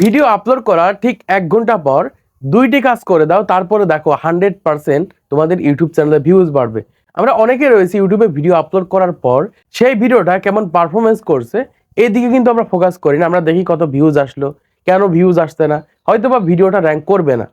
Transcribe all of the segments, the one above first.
Video upload করার ঠিক এক ঘণ্টা পর দুইটি কাজ করে দাও, তারপরে দেখো হান্ড্রেড পার্সেন্ট তোমাদের ইউটিউব চ্যানেলে ভিউজ বাড়বে। আমরা অনেকে রয়েছি ইউটিউবে ভিডিও আপলোড করার পর সেই ভিডিওটা কেমন পারফরমেন্স করছে এই দিকে কিন্তু আমরা ফোকাস করি না, আমরা দেখি কত ভিউজ আসলো, কেন ভিউজ আসছে না হয়তো বা ভিডিওটা র্যাঙ্ক করবে না।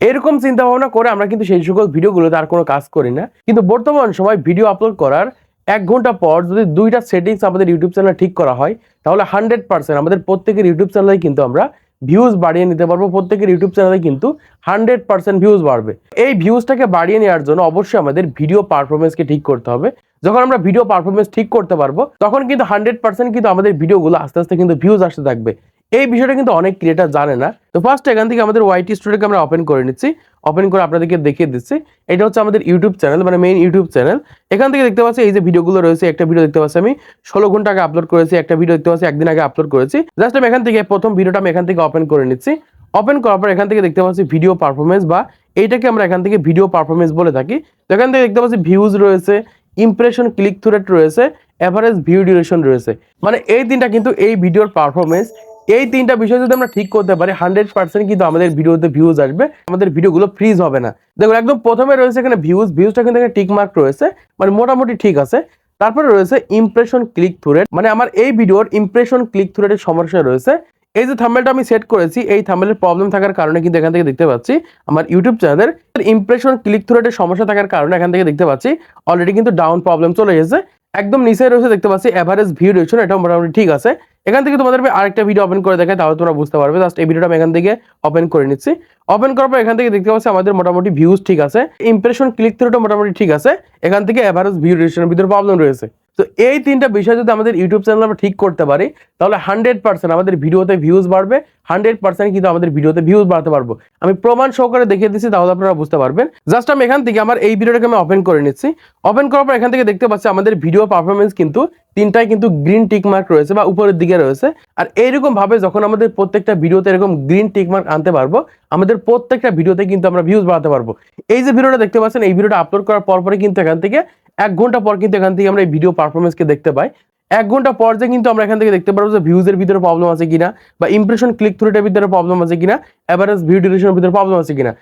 এরকম চিন্তা ভাবনা করে আমরা কিন্তু সেই সকল ভিডিওগুলোতে আর কোনো কাজ করি না। কিন্তু বর্তমান সময় ভিডিও আপলোড করার এক ঘণ্টা পর যদি দুইটা সেটিংস আমাদের ইউটিউব চ্যানেলে ঠিক করা হয়, তাহলে হান্ড্রেড পার্সেন্ট আমাদের প্রত্যেকের ইউটিউব চ্যানেলে কিন্তু আমরা ভিউজ বাড়িয়ে নিতে পারব, প্রত্যেকের ইউটিউব চ্যানেলে কিন্তু হান্ড্রেড পার্সেন্ট ভিউজ বাড়বে। এই ভিউজটাকে বাড়িয়ে নেওয়ার জন্য অবশ্যই আমাদের ভিডিও পারফরমেন্সকে ঠিক করতে হবে। যখন আমরা ভিডিও পারফরমেন্স ঠিক করতে পারব, তখন কিন্তু হান্ড্রেড পার্সেন্ট কিন্তু আমাদের ভিডিওগুলো আস্তে আস্তে কিন্তু ভিউজ আসতে থাকবে। এই বিষয়টা কিন্তু অনেক ক্রিয়েটার জানে না। তো ফার্স্ট এখান থেকে আমাদের ওয়াইটি স্টুডিওকে আমরা ওপেন করে নিচ্ছি। ওপেন করে আপনাদেরকে দেখিয়ে দিচ্ছি। এটা হচ্ছে আমাদের ইউটিউব চ্যানেল মানে মেইন ইউটিউব চ্যানেল এখান থেকে দেখতে পাচ্ছি এই যে ভিডিওগুলো রয়েছে, একটা ভিডিও দেখতে পাচ্ছি আমি। ষোলো ঘণ্টা আগে আপলোড করেছি, একটা ভিডিও দেখতে পাচ্ছি, একদিন আগে আপলোড করেছি। জাস্ট আমি এখান থেকে, প্রথম ভিডিওটা আমি এখান থেকে ওপেন করে নিচ্ছি। ওপেন করার পর এখান থেকে দেখতে পাচ্ছি ভিডিও পারফরমেন্স বা এইটাকে আমরা এখান থেকে ভিডিও পারফরমেন্স বলে থাকি। তো এখান থেকে দেখতে পাচ্ছি ভিউজ রয়েছে ইমপ্রেশন ক্লিক থ্রু রেট রয়েছে এভারেজ ভিউ ডিউরেশন রয়েছে। মানে এই তিনটা কিন্তু এই ভিডিওর পারফরমেন্স এই তিনটা বিষয় যদি আমরা ঠিক করতে পারি হান্ড্রেড পার্সেন্ট কিন্তু আমাদের ভিডিওতে ভিউজ আসবে, আমাদের ভিডিওগুলো ফ্রিজ হবে না। দেখুন, একদম প্রথমে রয়েছে এখানে ভিউজ ভিউজটা কিন্তু এখানে টিক মার্ক রয়েছে মানে মোটামুটি ঠিক আছে। তারপরে রয়েছে ইমপ্রেশন ক্লিক থ্রু রেট মানে আমার এই ভিডিওর ইমপ্রেশন ক্লিক থ্রু রেটের সমস্যা রয়েছে। এই যে থাম্বেলটা আমি সেট করেছি, এই থাম্বেলের প্রবলেম থাকার কারণে কিন্তু এখান থেকে দেখতে পাচ্ছি, আমার ইউটিউব চ্যানেলের ইমপ্রেশন ক্লিক থ্রু রেটের সমস্যা থাকার কারণে এখান থেকে দেখতে পাচ্ছি অলরেডি কিন্তু ডাউন প্রবলেম চলে এসেছে। একদম নিচে রয়েছে, দেখতে পাচ্ছি এভারেজ ভিউ ডিউরেশন এটা মোটামুটি ঠিক আছে। এখান থেকে তোমাদের আরেকটা ভিডিও ওপেন করে দেখে তাহলে তোমরা বুঝতে পারবে। জাস্ট এই ভিডিওটা আমি এখান থেকে ওপেন করে নিচ্ছি। ওপেন করার পর এখান থেকে দেখতে পাচ্ছি আমাদের মোটামুটি ভিউজ ঠিক আছে। ইমপ্রেশন ক্লিক থ্রুটা মোটামুটি ঠিক আছে। এখান থেকে অ্যাভারেজ ভিউ রেজিস্ট্রেশনের ভিতরে প্রবলেম রয়েছে। তো এই তিনটা বিষয় যদি আমাদের ইউটিউব চ্যানেল আমরা ঠিক করতে পারি, তাহলে হান্ড্রেড পার্সেন্ট আমাদের ভিডিওতে ভিউজ বাড়বে হান্ড্রেড পার্সেন্ট কিন্তু আমাদের ভিডিওতে ভিউজ বাড়তে পারব। আমি প্রমাণ সহকারে দেখিয়ে দিচ্ছি, তাহলে আপনারা বুঝতে পারবেন। জাস্ট আমি এখান থেকে আমার এই ভিডিওটাকে আমি ওপেন করে নিচ্ছি। ওপেন করার পর এখান থেকে দেখতে পাচ্ছি আমাদের ভিডিও পারফরমেন্স কিন্তু তিনটাই কিন্তু গ্রিন টিক মার্ক রয়েছে বা উপরের দিকে রয়েছে। আর এইরকম ভাবে যখন আমাদের প্রত্যেকটা ভিডিওতে এরকম গ্রিন টিক মার্ক আনতে পারব, আমাদের প্রত্যেকটা ভিডিওতে কিন্তু আমরা ভিউজ বাড়াতে পারব। এই যে ভিডিওটা দেখতে পাচ্ছেন, এই ভিডিওটা আপলোড করার পর পরে কিন্তু এখান থেকে এক ঘণ্টা পর কিন্তু এখান থেকে আমরা এই ভিডিও পারফরমেন্সকে দেখতে পাই। এক ঘণ্টা পর যে কিন্তু আমরা এখান থেকে দেখতে পারব যে ভিউজের ভিতরে প্রবলেম আছে কিনা বা ইমপ্রেশন ক্লিক থ্রুটের ভিতরে প্রবলেম আছে কিনা এভারেজ ভিউ ডিউরেশনের ভিতরে প্রবলেম আছে কিনা।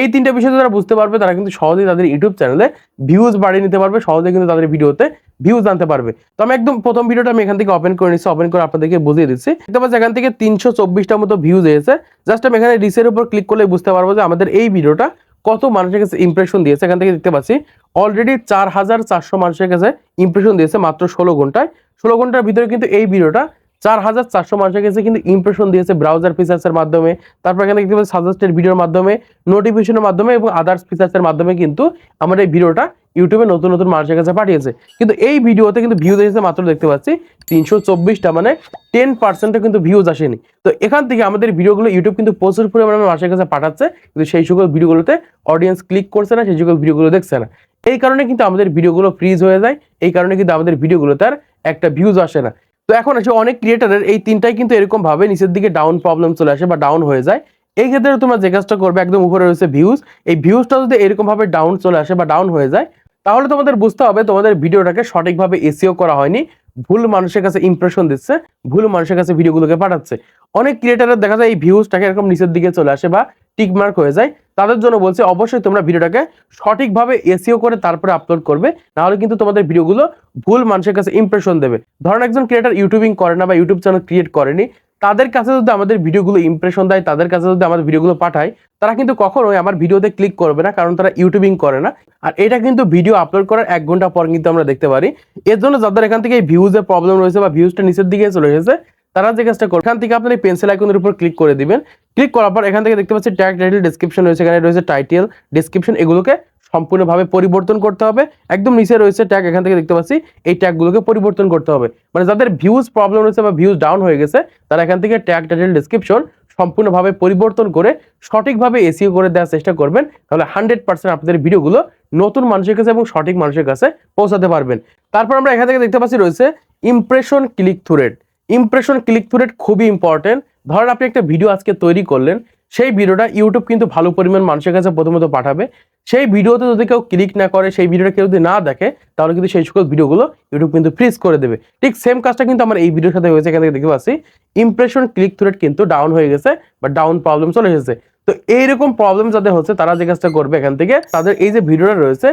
এই তিনটা বিষয় যারা বুঝতে পারবে, তারা কিন্তু সহজেই তাদের ইউটিউব চ্যানেলে ভিউজ বাড়িয়ে নিতে পারবে, সহজেই কিন্তু তাদের ভিডিওতে ভিউজ আনতে পারবে। তো আমি একদম প্রথম ভিডিওটা আমি এখান থেকে ওপেন করে নিচ্ছি ওপেন করে আপনাদেরকে বুঝিয়ে দিচ্ছি। দেখতে পাচ্ছি এখান থেকে তিনশো চব্বিশটার মতো ভিউজ এসেছে। জাস্ট আমি এখানে রিসের উপর ক্লিক করলে বুঝতে পারব যে আমাদের এই ভিডিওটা কত মানুষের কাছে ইমপ্রেশন দিয়েছে? এখান থেকে দেখতে পাচ্ছি অলরেডি চার হাজার চারশো মানুষের কাছে ইমপ্রেশন দিয়েছে মাত্র ষোলো ঘন্টায়। ষোলো ঘণ্টার ভিতরে কিন্তু এই ভিডিওটা চার হাজার চারশো মানুষের কাছে কিন্তু ইমপ্রেশন দিয়েছে ব্রাউজার ফিচার্সের মাধ্যমে। তারপর এখানে দেখতে পাচ্ছি সাজেস্টেড ভিডিওর মাধ্যমে নোটিফিকেশনের মাধ্যমে এবং আদার্স ফিচার্সের মাধ্যমে কিন্তু আমার এই ভিডিওটা ইউটিউবে নতুন নতুন মানুষের কাছে পাঠিয়েছে। কিন্তু এই ভিডিওতে কিন্তু ভিউজ এসেছে মাত্র দেখতে পাচ্ছি তিনশো চব্বিশটা মানে টেন পার্সেন্টও কিন্তু ভিউজ আসেনি। তো এখান থেকে আমাদের ভিডিওগুলো ইউটিউব কিন্তু প্রচুর পরিমাণে মানুষের কাছে পাঠাচ্ছে, কিন্তু সেই সকল ভিডিওগুলোতে অডিয়েন্স ক্লিক করছে না, সেই সকল ভিডিওগুলো দেখছে না। এই কারণে কিন্তু আমাদের ভিডিওগুলো ফ্রিজ হয়ে যায়, এই কারণে কিন্তু আমাদের ভিডিওগুলোতে আর একটা ভিউজ আসে না। তো এখন আছে অনেক ক্রিয়েটারের এই তিনটাই কিন্তু এরকম ভাবে নিচের দিকে ডাউন প্রবলেম চলে আসে বা ডাউন হয়ে যায়। এই ক্ষেত্রে তোমরা যে কাজটা করবে, একদম উপরে রয়েছে ভিউজ এই ভিউজটা যদি এরকম ভাবে ডাউন চলে আসে বা ডাউন হয়ে যায়, তাহলে তোমাদের বুঝতে হবে তোমাদের ভিডিওটাকে সঠিকভাবে এসিও করা হয়নি। ভুল মানুষের কাছে ইমপ্রেশন দিচ্ছে, ভুল মানুষের কাছে ভিডিওগুলোকে পাঠাচ্ছে। অনেক ক্রিয়েটারের দেখা যায় এই ভিউজটাকে এরকম নিচের দিকে চলে আসে বা টিকমার্ক হয়ে যায়। তাদের জন্য বলছে, অবশ্যই তোমরা ভিডিওটাকে সঠিকভাবে এসিও করে তারপরে আপলোড করবে, নাহলে কিন্তু তোমাদের ভিডিওগুলো ভুল মানুষের কাছে ইমপ্রেশন দেবে। ধরেন একজন ক্রিয়েটার ইউটিউবিং করে না বা ইউটিউব চ্যানেল ক্রিয়েট করেনি, তাদের কাছে যদি আমাদের ভিডিওগুলো ইমপ্রেশন দেয়, তাদের কাছে যদি আমাদের ভিডিওগুলো পাঠায়, তারা কিন্তু কখনোই আমার ভিডিওতে ক্লিক করবে না, কারণ তারা ইউটিউবিং করে না। আর এটা কিন্তু ভিডিও আপলোড করার এক ঘণ্টা পর কিন্তু আমরা দেখতে পারি। এর জন্য যাদের এখান থেকে ভিউজের প্রবলেম রয়েছে বা ভিউজটা নিচের দিকে চলে এসেছে তারা যে কাজটা করবে, এখান থেকে আপনার এই পেন্সিল আইকনের উপর ক্লিক করে দিবেন। ক্লিক করার পর এখান থেকে দেখতে পাচ্ছি ট্যাগ টাইটেল ডিসক্রিপশন রয়েছে, এখানে রয়েছে টাইটেল ডিসক্রিপশন এগুলোকে সম্পূর্ণভাবে পরিবর্তন করতে হবে। একদম নিচে রয়েছে ট্যাগ এখান থেকে দেখতে পাচ্ছি এই ট্যাগগুলোকে পরিবর্তন করতে হবে। মানে যাদের ভিউজ প্রবলেম রয়েছে বা ভিউজ ডাউন হয়ে গেছে, তারা এখান থেকে ট্যাগ টাইটেল ডিসক্রিপশন সম্পূর্ণভাবে পরিবর্তন করে সঠিকভাবে এসিও করে দেওয়ার চেষ্টা করবেন। তাহলে হান্ড্রেড পার্সেন্ট আপনাদের ভিডিওগুলো নতুন মানুষের কাছে এবং সঠিক মানুষের কাছে পৌঁছাতে পারবেন। তারপর আমরা এখান থেকে দেখতে পাচ্ছি রয়েছে impression click through rate impression click through rate খুবই ইম্পর্টেন্ট ধরেন আপনি একটা ভিডিও আজকে তৈরি করলেন, সেই ভিডিওটা ইউটিউব কিন্তু ভালো পরিমাণ মানুষের কাছে প্রথমত পাঠাবে। সেই ভিডিওতে যদি কেউ ক্লিক না করে, সেই ভিডিওটা কেউ যদি না দেখে, তাহলে কিন্তু সেই সকল ভিডিওগুলো ইউটিউব কিন্তু ফ্রিজ করে দেবে। ঠিক সেম কাজটা কিন্তু আমার এই ভিডিওর সাথে হয়েছে, এখান থেকে দেখতে পাচ্ছি। ইমপ্রেশন ক্লিক থ্রু রেট কিন্তু ডাউন হয়ে গেছে, বা ডাউন প্রবলেম চলে এসেছে। তো এইরকম প্রবলেম যাদের হচ্ছে, তারা যে কাজটা করবে এখান থেকে, তাদের এই যে ভিডিওটা রয়েছে,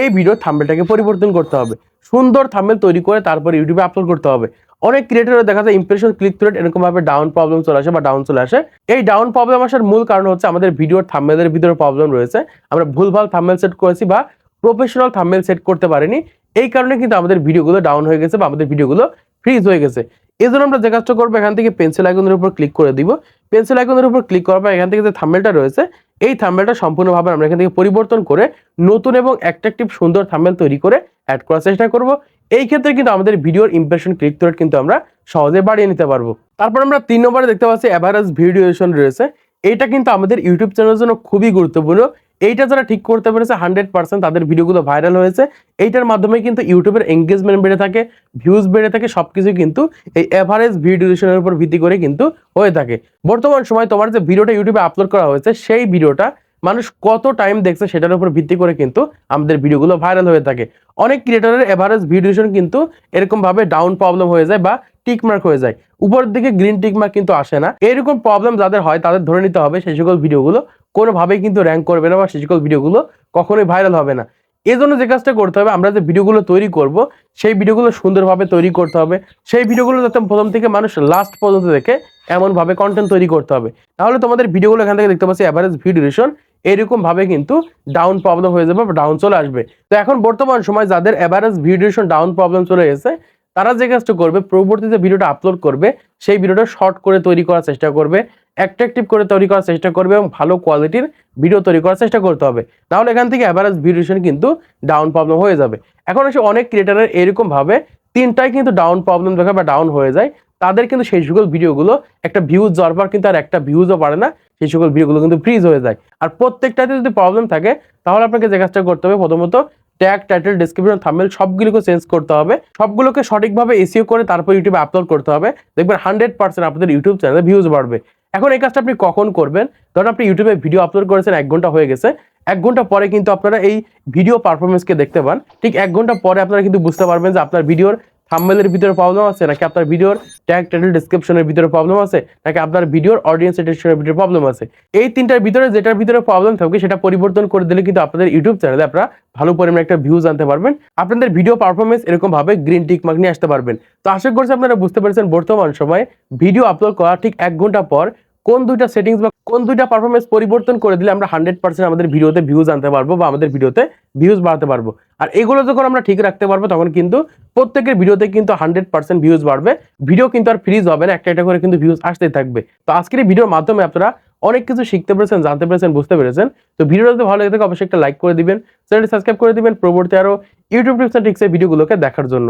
এই ভিডিও থাম্বেলটাকে পরিবর্তন করতে হবে। সুন্দর থাম্বেল তৈরি করে তারপর ইউটিউবে আপলোড করতে হবে। অনেক ক্রিয়েটর দেখা যায় ইমপ্রেশন ক্লিক থ্রু রেট এরকম ভাবে ডাউন প্রবলেম চলে আসে বা ডাউন চলে আসে। এই ডাউন প্রবলেম আসার মূল কারণ হচ্ছে আমাদের ভিডিওর থাম্বেলের ভিতরে প্রবলেম রয়েছে। আমরা ভুলভাল থাম্বেল সেট করেছি বা প্রফেশনাল থাম্বেল সেট করতে পারিনি। এই কারণে কিন্তু আমাদের ভিডিওগুলো ডাউন হয়ে গেছে বা আমাদের ভিডিওগুলো ফ্রিজ হয়ে গেছে। এই জন্য আমরা যে কাজটা করব, এখান থেকে পেন্সিল আইকনের উপর ক্লিক করে দিব। পেন্সিল আইকনের উপর ক্লিক করার পর এখান থেকে যে থাম্বেলটা রয়েছে এই থাম্বেলটা সম্পূর্ণভাবে আমরা এখান থেকে পরিবর্তন করে নতুন এবং অ্যাট্রাকটিভ সুন্দর থাম্বেল তৈরি করে অ্যাড করার চেষ্টা করব। এই ক্ষেত্রে কিন্তু আমাদের ভিডিওর ইমপ্রেশন ক্লিক রেট কিন্তু আমরা সহজে বাড়িয়ে নিতে পারব। তারপর আমরা তিন নম্বরে দেখতে পাচ্ছি অ্যাভারেজ ভিডিওশন রয়েছে। এটা কিন্তু আমাদের ইউটিউব চ্যানেলের জন্য খুবই গুরুত্বপূর্ণ। এইটা যারা ঠিক করতে পেরেছে হান্ড্রেড পার্সেন্ট তাদের ভিডিওগুলো ভাইরাল হয়েছে। এইটার মাধ্যমে কিন্তু ইউটিউবের এঙ্গেজমেন্ট বেড়ে থাকে ভিউজ বেড়ে থাকে, সবকিছু কিন্তু এই অ্যাভারেজ ভিডিওশনের উপর ভিত্তি করে কিন্তু হয়ে থাকে। বর্তমান সময় তোমার যে ভিডিওটা ইউটিউবে আপলোড করা হয়েছে, সেই ভিডিওটা মানুষ কত টাইম দেখছে সেটার উপর ভিত্তি করে কিন্তু আমাদের ভিডিওগুলো ভাইরাল হয়ে থাকে। অনেক ক্রিয়েটরের এভারেজ ভিডিওশন কিন্তু এরকম ভাবে ডাউন প্রবলেম হয়ে যায় বা টিকমার্ক হয়ে যায়। উপরের দিকে গ্রিন টিকমার্ক কিন্তু আসে না। এরকম প্রবলেম যাদের হয়, তাদের ধরে নিতে হবে সেই সকল ভিডিওগুলো কোনোভাবেই কিন্তু র্যাঙ্ক করবে না বা সকল ভিডিওগুলো কখনোই ভাইরাল হবে না। এই জন্য যে কাজটা করতে হবে, আমরা যে ভিডিওগুলো তৈরি করব, সেই ভিডিওগুলো সুন্দরভাবে তৈরি করতে হবে। সেই ভিডিওগুলো যাতে প্রথম থেকে মানুষ লাস্ট পর্যন্ত দেখে এমনভাবে কন্টেন্ট তৈরি করতে হবে। তাহলে তোমাদের ভিডিওগুলো এখান থেকে দেখতে পাচ্ছি অ্যাভারেজ ভিডিওশন এরকম ভাবে কিন্তু ডাউন প্রবলেম হয়ে যাবে ডাউন চলে আসবে। তো এখন বর্তমান সময় যাদের অ্যাভারেজ ভিডিওশন ডাউন প্রবলেম চলে এসেছে, তারা যে কাজটা করবে, পরবর্তীতে ভিডিওটা আপলোড করবে, সেই ভিডিওটা শর্ট করে তৈরি করার চেষ্টা করবে। অ্যাট্রাকটিভ করে তৈরি করার চেষ্টা করবে এবং ভালো কোয়ালিটির ভিডিও তৈরি করার চেষ্টা করতে হবে। তাহলে এখান থেকে অ্যাভারেজ ভিডিওশন কিন্তু ডাউন প্রবলেম হয়ে যাবে। এখন এসে অনেক ক্রিয়েটারের এরকম ভাবে তিনটাই কিন্তু ডাউন প্রবলেম দেখা বা ডাউন হয়ে যায়। তাদের কিন্তু সেই সকল ভিডিওগুলো একটা ভিউজ যাওয়ার পর কিন্তু আর একটা ভিউজও পারে না, সেই সকল ভিডিওগুলো কিন্তু ফ্রিজ হয়ে যায়। আর প্রত্যেকটাতে যদি প্রবলেম থাকে, তাহলে আপনাকে যে কাজটা করতে হবে প্রথমত ট্যাগ টাইটেল ডিসক্রিপশন থামেল সবগুলোকে চেঞ্জ করতে হবে। সবগুলোকে সঠিকভাবে এসিও করে তারপর ইউটিউবে আপলোড করতে হবে। দেখবেন হান্ড্রেড পার্সেন্ট আপনাদের ইউটিউব চ্যানেলে ভিউজ বাড়বে। এখন এই কাজটা আপনি কখন করবেন? ধরুন আপনি ইউটিউবে ভিডিও আপলোড করেছেন, এক ঘণ্টা হয়ে গেছে। এক ঘণ্টা পরে কিন্তু আপনারা এই ভিডিও পারফরমেন্সকে দেখতে পান। ঠিক এক ঘণ্টা পরে আপনারা কিন্তু বুঝতে পারবেন যে আপনার ভিডিওর থাম্বনেলের ভিতরে প্রবলেম আছে, নাকি আপনার ভিডিওর ট্যাগ টাইটেল ডিসক্রিপশনের ভিতরে প্রবলেম আছে, নাকি আপনার ভিডিওর অডিয়েন্স এটেনশনের ভিতরে প্রবলেম আছে? এই তিনটার ভিতরে যেটার ভিতরে প্রবলেম থাকবে, সেটা পরিবর্তন করে দিলে কিন্তু আপনাদের ইউটিউব চ্যানেলে আপনারা ভালো পরিমাণে একটা ভিউজ আনতে পারবেন। আপনাদের ভিডিও পারফরমেন্স এরকম ভাবে গ্রিন টিক মার্ক নিয়ে আসতে পারবেন। তো আশা করছি আপনারা বুঝতে পেরেছেন, বর্তমান সময়ে ভিডিও আপলোড করার ঠিক এক ঘণ্টা পর কোন দুইটা সেটিংস বা কোন দুইটা পারফরমেন্স পরিবর্তন করে দিলে আমরা হান্ড্রেড পার্সেন্ট আমাদের ভিডিওতে ভিউজ আনতে পারব বা আমাদের ভিডিওতে ভিউজ বাড়াতে পারব। আর এগুলো যখন আমরা ঠিক রাখতে পারব, তখন কিন্তু প্রত্যেকের ভিডিওতে কিন্তু হান্ড্রেড পার্সেন্ট ভিউজ বাড়বে। ভিডিও কিন্তু আর ফ্রিজ হবে না, একটা একটা করে কিন্তু ভিউজ আসতেই থাকবে। তো আজকের এই ভিডিওর মাধ্যমে আপনারা অনেক কিছু শিখতে পেরেছেন, জানতে পেরেছেন, বুঝতে পেরেছেন। তো ভিডিওটা যদি ভালো লাগে থাকে, অবশ্যই একটা লাইক করে দিবেন। চ্যানেলটি সাবস্ক্রাইব করে দিবেন, প্রবর্তী আরও ইউটিউব টিপস অ্যান্ড ট্রিক্সের ভিডিওগুলোকে দেখার জন্য।